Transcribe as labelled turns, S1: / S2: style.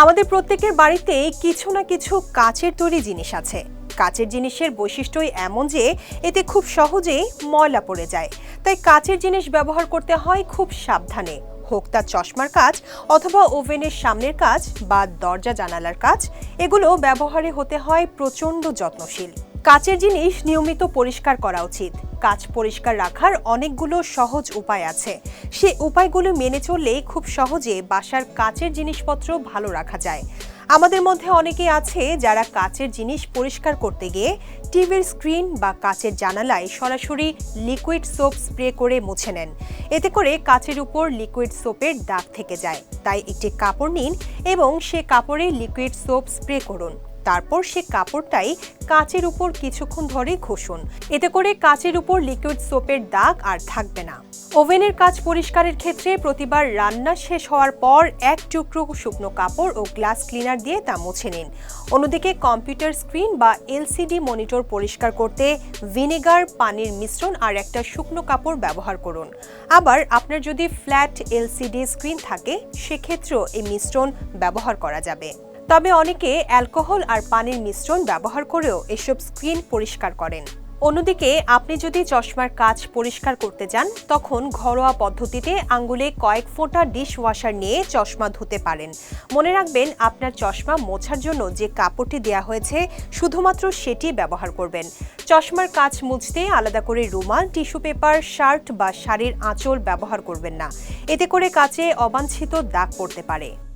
S1: আমাদের প্রত্যেকের বাড়িতেই কিছু না কিছু কাচের তৈরি জিনিস আছে। কাচের জিনিসের বৈশিষ্ট্যই এমন যে, এতে খুব সহজেই ময়লা পড়ে যায়। তাই কাচের জিনিস ব্যবহার করতে হয় খুব সাবধানে। হোক তা চশমার কাজ অথবা ওভেনের সামনের কাজ বা দরজা জানালার কাজ এগুলো ব্যবহারে হতে হয় প্রচণ্ড যত্নশীল। কাচের জিনিস নিয়মিত পরিষ্কার করা উচিত। কাচ পরিষ্কার রাখার অনেকগুলো সহজ উপায় আছে। সে উপায়গুলো মেনে চললেই খুব সহজে বাসার কাচের জিনিসপত্র ভালো রাখা যায়। আমাদের মধ্যে অনেকে আছে যারা কাচের জিনিস পরিষ্কার করতে গিয়ে টিভির স্ক্রিন বা কাচের জানালায় সরাসরি লিকুইড সোপ স্প্রে করে মুছে নেন। এতে করে কাচের উপর লিকুইড সোপের দাগ থেকে যায়। তাই একটি কাপড় নিন এবং সে কাপড়ে লিকুইড সোপ স্প্রে করুন। তারপর সে কাপড়টাই কাচের উপর কিছুক্ষণ ধরে ঘষুন। এতে করে কাচের উপর লিকুইড সোপের দাগ আর থাকবে না। ওভেনের কাজ পরিষ্কারের ক্ষেত্রে প্রতিবার রান্না শেষ হওয়ার পর এক টুকরো শুকনো কাপড় ও গ্লাস ক্লিনার দিয়ে তা মুছে নিন। অন্যদিকে কম্পিউটার স্ক্রিন বা এলসিডি মনিটর পরিষ্কার করতে ভিনেগার পানির মিশ্রণ আর একটা শুকনো কাপড় ব্যবহার করুন। আবার আপনার যদি ফ্ল্যাট এলসিডি স্ক্রিন থাকে, সেক্ষেত্রেও এই মিশ্রণ ব্যবহার করা যাবে। তবে অনেকে অ্যালকোহল আর পানির মিশ্রণ ব্যবহার করেও এসব স্ক্রিন পরিষ্কার করেন। অন্যদিকে, আপনি যদি চশমার কাজ পরিষ্কার করতে যান, তখন ঘরোয়া পদ্ধতিতে আঙ্গুলে কয়েক ফোঁটা ডিশ ওয়াশার নিয়ে চশমা ধুতে পারেন। মনে রাখবেন, আপনার চশমা মোছার জন্য যে কাপড়টি দেওয়া হয়েছে, শুধুমাত্র সেটি ব্যবহার করবেন। চশমার কাজ মুছতে আলাদা করে রুমাল, টিস্যু পেপার, শার্ট বা শাড়ির আঁচল ব্যবহার করবেন না। এতে করে কাচে অবাঞ্ছিত দাগ পড়তে পারে।